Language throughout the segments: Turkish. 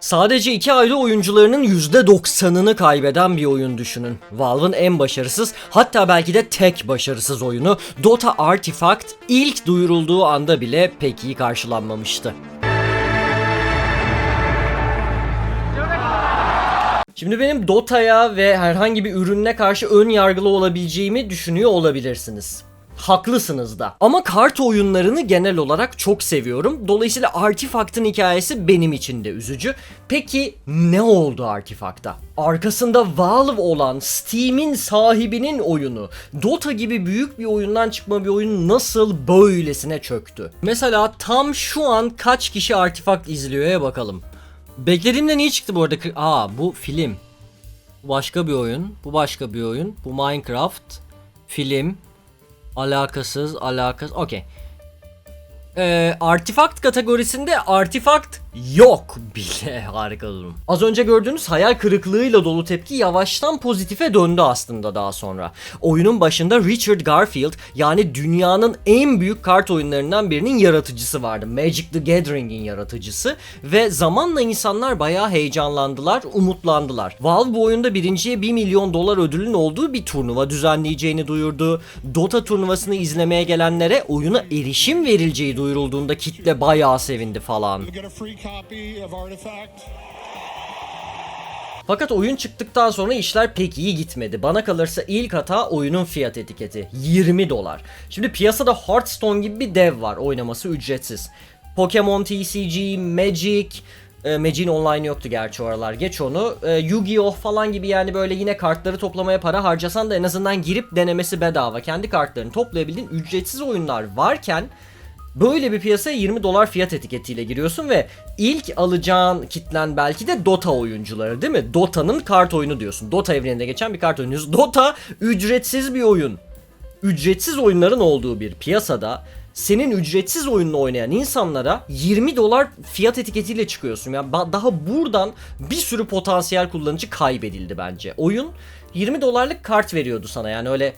Sadece iki ayrı oyuncularının %90'ını kaybeden bir oyun düşünün. Valve'ın en başarısız hatta belki de tek başarısız oyunu Dota Artifact ilk duyurulduğu anda bile pek iyi karşılanmamıştı. Şimdi benim Dota'ya ve herhangi bir ürününe karşı ön yargılı olabileceğimi düşünüyor olabilirsiniz. Haklısınız da. Ama kart oyunlarını genel olarak çok seviyorum. Dolayısıyla Artifact'ın hikayesi benim için de üzücü. Peki ne oldu Artifact'a? Arkasında Valve olan Steam'in sahibinin oyunu, Dota gibi büyük bir oyundan çıkma bir oyun nasıl böylesine çöktü? Mesela tam şu an kaç kişi Artifact izliyor'ya bakalım. Beklediğimden iyi çıktı bu arada. Aa bu film. Bu başka bir oyun. Bu başka bir oyun. Bu Minecraft. Film. Alakasız, alakasız. Okey. Ee, artifact kategorisinde artifact yok bile harika durum. Az önce gördüğünüz hayal kırıklığıyla dolu tepki yavaştan pozitife döndü aslında daha sonra. Oyunun başında Richard Garfield yani dünyanın en büyük kart oyunlarından birinin yaratıcısı vardı. Magic the Gathering'in yaratıcısı ve zamanla insanlar bayağı heyecanlandılar, umutlandılar. Valve bu oyunda birinciye 1 milyon dolar ödülün olduğu bir turnuva düzenleyeceğini duyurdu. Dota turnuvasını izlemeye gelenlere oyuna erişim verileceği duyurulduğunda kitle bayağı sevindi falan. Copy of Artifact. Fakat oyun çıktıktan sonra işler pek iyi gitmedi. Bana kalırsa ilk hata oyunun fiyat etiketi. 20 dolar. Şimdi piyasada Hearthstone gibi bir dev var oynaması ücretsiz. Pokemon TCG, Magic, e, Magic'in online yoktu gerçi o aralar geç onu. E, Yu-Gi-Oh falan gibi yani böyle yine kartları toplamaya para harcasan da en azından girip denemesi bedava. Kendi kartlarını toplayabildiğin ücretsiz oyunlar varken Böyle bir piyasaya 20 dolar fiyat etiketiyle giriyorsun ve ilk alacağın kitlen belki de Dota oyuncuları değil mi? Dota'nın kart oyunu diyorsun. Dota evreninde geçen bir kart oyunu. Dota ücretsiz bir oyun. Ücretsiz oyunların olduğu bir piyasada senin ücretsiz oyununu oynayan insanlara 20 dolar fiyat etiketiyle çıkıyorsun. Yani ba- daha buradan bir sürü potansiyel kullanıcı kaybedildi bence. Oyun 20 dolarlık kart veriyordu sana yani öyle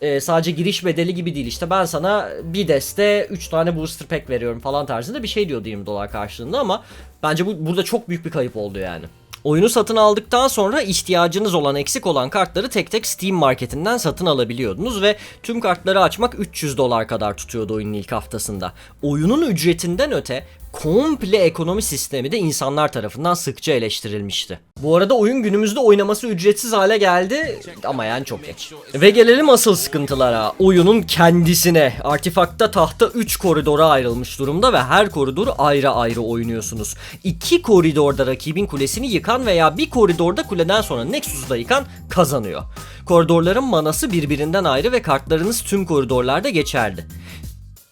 e, sadece giriş bedeli gibi değil işte ben sana bir deste 3 tane booster pack veriyorum falan tarzında bir şey diyordu 20 dolar karşılığında ama bence bu burada çok büyük bir kayıp oldu yani. Oyunu satın aldıktan sonra ihtiyacınız olan eksik olan kartları tek tek Steam marketinden satın alabiliyordunuz ve tüm kartları açmak 300 dolar kadar tutuyordu oyunun ilk haftasında. Oyunun ücretinden öte komple ekonomi sistemi de insanlar tarafından sıkça eleştirilmişti. Bu arada oyun günümüzde oynaması ücretsiz hale geldi ama yani çok geç. Ve gelelim asıl sıkıntılara. Oyunun kendisine. Artifakta tahta 3 koridora ayrılmış durumda ve her koridoru ayrı ayrı oynuyorsunuz. 2 koridorda rakibin kulesini yıkan veya bir koridorda kuleden sonra Nexus'u da yıkan kazanıyor. Koridorların manası birbirinden ayrı ve kartlarınız tüm koridorlarda geçerli.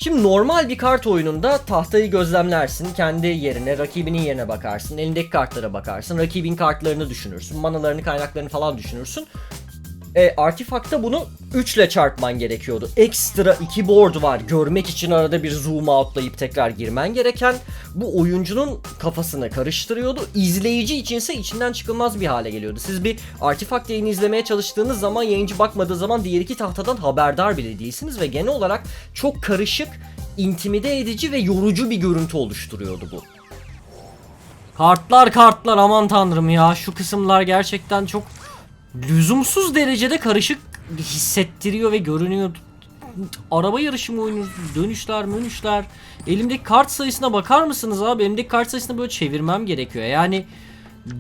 Şimdi normal bir kart oyununda tahtayı gözlemlersin, kendi yerine, rakibinin yerine bakarsın, elindeki kartlara bakarsın, rakibin kartlarını düşünürsün, manalarını, kaynaklarını falan düşünürsün. E, Artifact'ta bunu 3 ile çarpman gerekiyordu. Ekstra 2 board var. Görmek için arada bir zoom outlayıp tekrar girmen gereken. Bu oyuncunun kafasını karıştırıyordu. İzleyici içinse içinden çıkılmaz bir hale geliyordu. Siz bir Artifact yayını izlemeye çalıştığınız zaman yayıncı bakmadığı zaman diğer iki tahtadan haberdar bile değilsiniz ve genel olarak çok karışık, intimide edici ve yorucu bir görüntü oluşturuyordu bu. Kartlar kartlar aman tanrım ya şu kısımlar gerçekten çok lüzumsuz derecede karışık hissettiriyor ve görünüyor. Araba yarışı mı oynuyorsunuz? Dönüşler, mönüşler. Elimdeki kart sayısına bakar mısınız abi? Elimdeki kart sayısını böyle çevirmem gerekiyor. Yani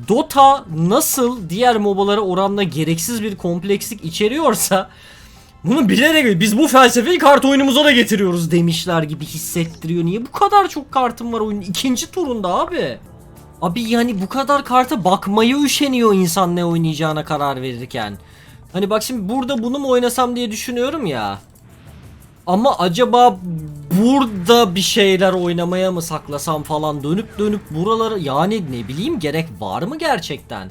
Dota nasıl diğer MOBA'lara oranla gereksiz bir komplekslik içeriyorsa bunu bilerek biz bu felsefeyi kart oyunumuza da getiriyoruz demişler gibi hissettiriyor. Niye bu kadar çok kartım var oyunun ikinci turunda abi? Abi yani bu kadar karta bakmaya üşeniyor insan ne oynayacağına karar verirken. Hani bak şimdi burada bunu mu oynasam diye düşünüyorum ya. Ama acaba burada bir şeyler oynamaya mı saklasam falan dönüp dönüp buraları yani ne bileyim gerek var mı gerçekten?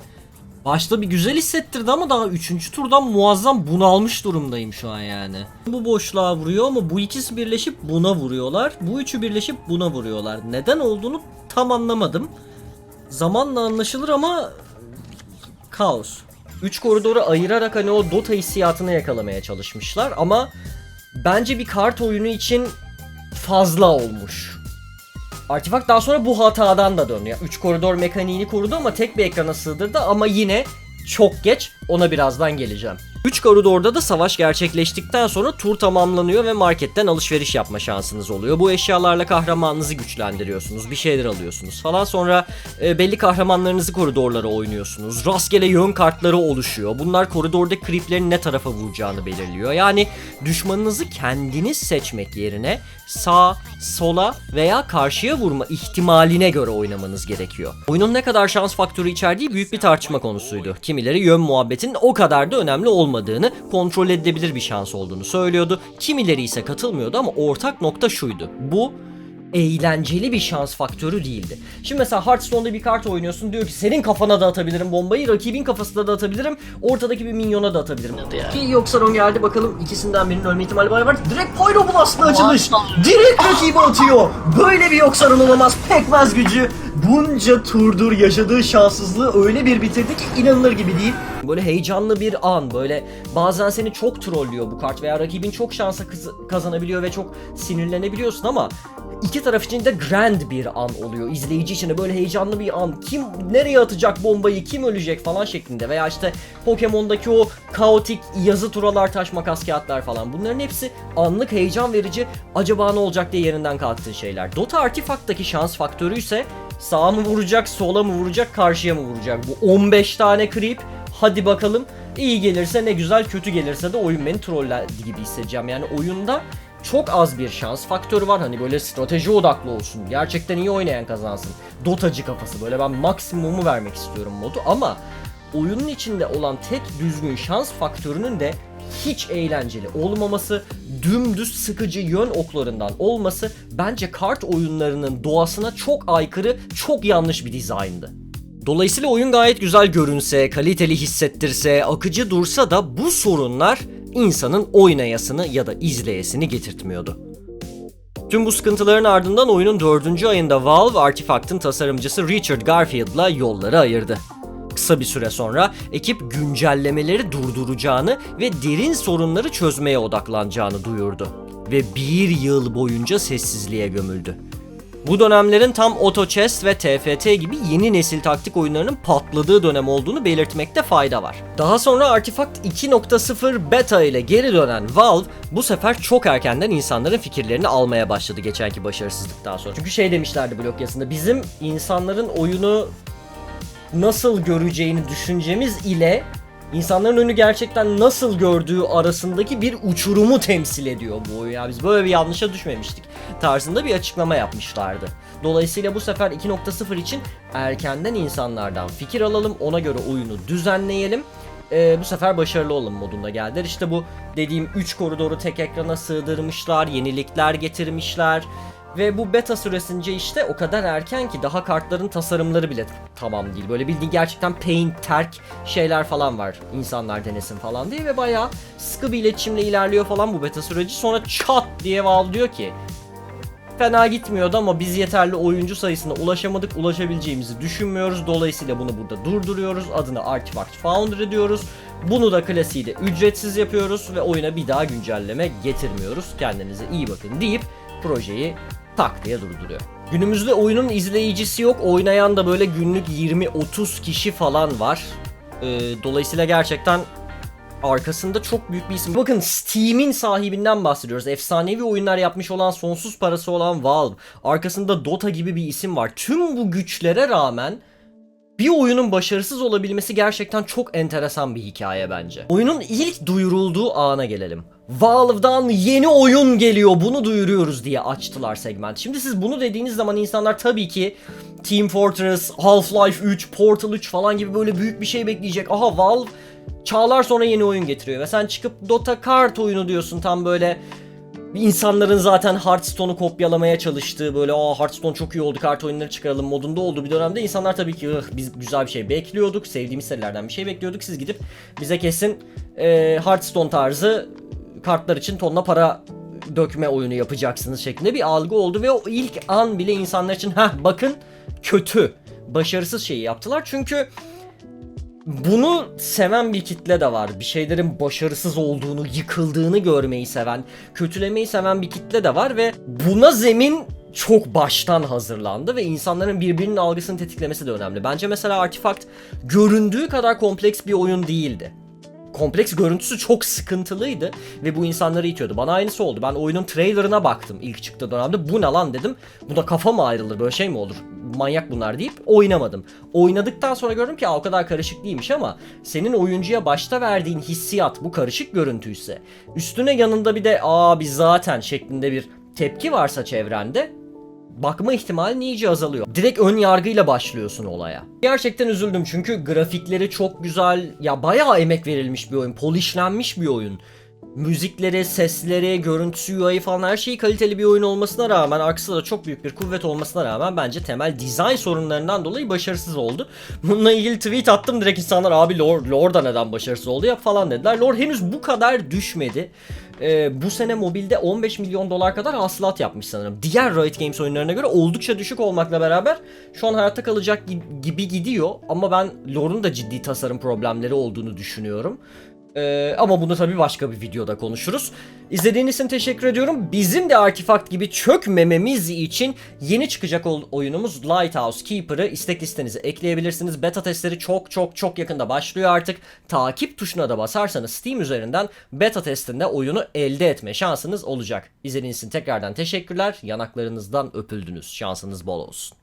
Başta bir güzel hissettirdi ama daha 3. turdan muazzam bunalmış durumdayım şu an yani. Bu boşluğa vuruyor ama bu ikisi birleşip buna vuruyorlar. Bu üçü birleşip buna vuruyorlar. Neden olduğunu tam anlamadım. Zamanla anlaşılır ama kaos. Üç koridoru ayırarak hani o Dota hissiyatını yakalamaya çalışmışlar ama bence bir kart oyunu için fazla olmuş. Artifact daha sonra bu hatadan da döndü. 3 koridor mekaniğini korudu ama tek bir ekrana sığdırdı ama yine çok geç ona birazdan geleceğim. 3 koridorda da savaş gerçekleştikten sonra tur tamamlanıyor ve marketten alışveriş yapma şansınız oluyor. Bu eşyalarla kahramanınızı güçlendiriyorsunuz, bir şeyler alıyorsunuz falan. Sonra e, belli kahramanlarınızı koridorlara oynuyorsunuz. Rastgele yön kartları oluşuyor. Bunlar koridordaki creeplerin ne tarafa vuracağını belirliyor. Yani düşmanınızı kendiniz seçmek yerine sağ, sola veya karşıya vurma ihtimaline göre oynamanız gerekiyor. Oyunun ne kadar şans faktörü içerdiği büyük bir tartışma konusuydu. Kimileri yön muhabbetinin o kadar da önemli olmadığını, kontrol edilebilir bir şans olduğunu söylüyordu. Kimileri ise katılmıyordu ama ortak nokta şuydu. Bu eğlenceli bir şans faktörü değildi. Şimdi mesela Hearthstone'da bir kart oynuyorsun diyor ki senin kafana da atabilirim bombayı, rakibin kafasına da atabilirim, ortadaki bir minyona da atabilirim. Ki Yoksaron geldi bakalım ikisinden birinin ölme ihtimali var. var. Direkt Pyroblast'la açılış. Direkt rakibi atıyor. Böyle bir Yoksaron olamaz. Pekmez gücü. Bunca turdur yaşadığı şanssızlığı öyle bir bitirdi ki inanılır gibi değil. Böyle heyecanlı bir an böyle bazen seni çok trollüyor bu kart veya rakibin çok şansa kazanabiliyor ve çok sinirlenebiliyorsun ama iki taraf için de grand bir an oluyor. İzleyici için de böyle heyecanlı bir an. Kim nereye atacak bombayı, kim ölecek falan şeklinde veya işte Pokemon'daki o kaotik yazı turalar, taş makas kağıtlar falan. Bunların hepsi anlık heyecan verici. Acaba ne olacak diye yerinden kalktığın şeyler. Dota Artifakt'taki şans faktörü ise sağa mı vuracak, sola mı vuracak, karşıya mı vuracak? Bu 15 tane creep. Hadi bakalım. İyi gelirse ne güzel, kötü gelirse de oyun beni trolledi gibi hissedeceğim. Yani oyunda çok az bir şans faktörü var. Hani böyle strateji odaklı olsun. Gerçekten iyi oynayan kazansın. Dotacı kafası. Böyle ben maksimumu vermek istiyorum modu ama oyunun içinde olan tek düzgün şans faktörünün de hiç eğlenceli olmaması, dümdüz sıkıcı yön oklarından olması bence kart oyunlarının doğasına çok aykırı, çok yanlış bir dizayndı. Dolayısıyla oyun gayet güzel görünse, kaliteli hissettirse, akıcı dursa da bu sorunlar insanın oynayasını ya da izleyesini getirtmiyordu. Tüm bu sıkıntıların ardından oyunun 4. ayında Valve Artifact'ın tasarımcısı Richard Garfield'la yolları ayırdı. Kısa bir süre sonra ekip güncellemeleri durduracağını ve derin sorunları çözmeye odaklanacağını duyurdu. Ve bir yıl boyunca sessizliğe gömüldü. Bu dönemlerin tam Auto ve TFT gibi yeni nesil taktik oyunlarının patladığı dönem olduğunu belirtmekte fayda var. Daha sonra Artifact 2.0 beta ile geri dönen Valve bu sefer çok erkenden insanların fikirlerini almaya başladı geçenki başarısızlıktan sonra. Çünkü şey demişlerdi blog yazısında bizim insanların oyunu nasıl göreceğini düşüncemiz ile insanların önü gerçekten nasıl gördüğü arasındaki bir uçurumu temsil ediyor bu oyun. Ya biz böyle bir yanlışa düşmemiştik tarzında bir açıklama yapmışlardı. Dolayısıyla bu sefer 2.0 için erkenden insanlardan fikir alalım, ona göre oyunu düzenleyelim. Ee, bu sefer başarılı olun modunda geldiler. İşte bu dediğim 3 koridoru tek ekrana sığdırmışlar, yenilikler getirmişler. Ve bu beta süresince işte o kadar erken ki daha kartların tasarımları bile tamam değil. Böyle bildiğin gerçekten paint, terk şeyler falan var. İnsanlar denesin falan diye ve bayağı sıkı bir iletişimle ilerliyor falan bu beta süreci. Sonra çat diye Valve diyor ki fena gitmiyordu ama biz yeterli oyuncu sayısına ulaşamadık. Ulaşabileceğimizi düşünmüyoruz. Dolayısıyla bunu burada durduruyoruz. Adını Artifact Foundry diyoruz. Bunu da klasiği de ücretsiz yapıyoruz ve oyuna bir daha güncelleme getirmiyoruz. Kendinize iyi bakın deyip projeyi tak diye durduruyor. Günümüzde oyunun izleyicisi yok. Oynayan da böyle günlük 20-30 kişi falan var. Ee, dolayısıyla gerçekten arkasında çok büyük bir isim. Bakın Steam'in sahibinden bahsediyoruz. Efsanevi oyunlar yapmış olan, sonsuz parası olan Valve. Arkasında Dota gibi bir isim var. Tüm bu güçlere rağmen bir oyunun başarısız olabilmesi gerçekten çok enteresan bir hikaye bence. Oyunun ilk duyurulduğu ana gelelim. Valve'dan yeni oyun geliyor bunu duyuruyoruz diye açtılar segment. Şimdi siz bunu dediğiniz zaman insanlar tabii ki Team Fortress, Half-Life 3, Portal 3 falan gibi böyle büyük bir şey bekleyecek. Aha Valve çağlar sonra yeni oyun getiriyor ve sen çıkıp Dota kart oyunu diyorsun tam böyle İnsanların zaten Hearthstone'u kopyalamaya çalıştığı böyle aa Hearthstone çok iyi oldu kart oyunları çıkaralım modunda olduğu bir dönemde insanlar tabii ki "Ih, biz güzel bir şey bekliyorduk sevdiğimiz serilerden bir şey bekliyorduk. Siz gidip bize kesin e, Hearthstone tarzı kartlar için tonla para dökme oyunu yapacaksınız şeklinde bir algı oldu ve o ilk an bile insanlar için ha bakın kötü başarısız şeyi yaptılar. Çünkü bunu seven bir kitle de var. Bir şeylerin başarısız olduğunu, yıkıldığını görmeyi seven, kötülemeyi seven bir kitle de var ve buna zemin çok baştan hazırlandı ve insanların birbirinin algısını tetiklemesi de önemli. Bence mesela Artifact göründüğü kadar kompleks bir oyun değildi. Kompleks görüntüsü çok sıkıntılıydı ve bu insanları itiyordu. Bana aynısı oldu. Ben oyunun trailerına baktım ilk çıktığı dönemde. Bu ne lan dedim. Buna kafa mı ayrılır böyle şey mi olur? Manyak bunlar deyip oynamadım. Oynadıktan sonra gördüm ki "Aa, o kadar karışık değilmiş ama senin oyuncuya başta verdiğin hissiyat bu karışık görüntüyse üstüne yanında bir de aa biz zaten şeklinde bir tepki varsa çevrende bakma ihtimalin iyice azalıyor. Direkt ön yargıyla başlıyorsun olaya. Gerçekten üzüldüm çünkü grafikleri çok güzel. Ya bayağı emek verilmiş bir oyun. Polishlenmiş bir oyun. Müzikleri, sesleri, görüntüsü, UI falan her şeyi kaliteli bir oyun olmasına rağmen arkasında da çok büyük bir kuvvet olmasına rağmen bence temel dizayn sorunlarından dolayı başarısız oldu. Bununla ilgili tweet attım direkt insanlar abi Lore, Lore neden başarısız oldu ya falan dediler. Lore henüz bu kadar düşmedi. Ee, bu sene mobilde 15 milyon dolar kadar hasılat yapmış sanırım. Diğer Riot Games oyunlarına göre oldukça düşük olmakla beraber şu an hayatta kalacak gi- gibi gidiyor. Ama ben Lore'un da ciddi tasarım problemleri olduğunu düşünüyorum. Ee, ama bunu tabii başka bir videoda konuşuruz. İzlediğiniz için teşekkür ediyorum. Bizim de Artifact gibi çökmememiz için yeni çıkacak oyunumuz Lighthouse Keeper'ı istek listenize ekleyebilirsiniz. Beta testleri çok çok çok yakında başlıyor artık. Takip tuşuna da basarsanız Steam üzerinden beta testinde oyunu elde etme şansınız olacak. İzlediğiniz için tekrardan teşekkürler. Yanaklarınızdan öpüldünüz. Şansınız bol olsun.